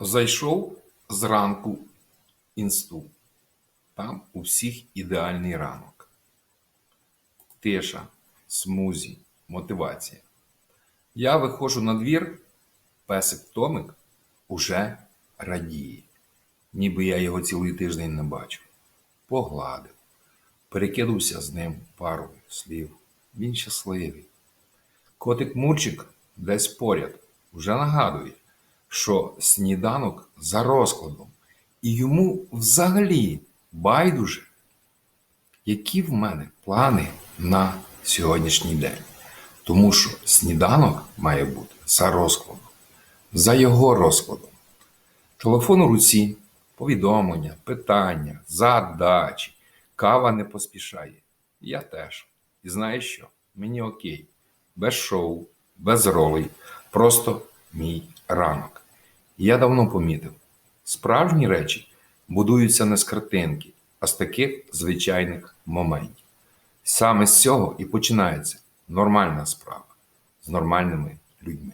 Зайшов зранку інсту. Там у всіх ідеальний ранок. Тиша, смузі, мотивація. Я виходжу на двір, песик Томик уже радіє, ніби я його цілий тиждень не бачив. Погладив, перекинувся з ним пару слів. Він щасливий. Котик Мурчик десь поряд вже нагадує, що сніданок за розкладом, і йому взагалі байдуже, які в мене плани на сьогоднішній день. Тому що сніданок має бути за розкладом, за його розкладом. Телефон у руці, повідомлення, питання, задачі, кава не поспішає. Я теж. І знаєш що? Мені окей. Без шоу, без ролей, просто мій ранок. Я давно помітив: справжні речі будуються не з картинки, а з таких звичайних моментів. Саме з цього і починається нормальна справа з нормальними людьми.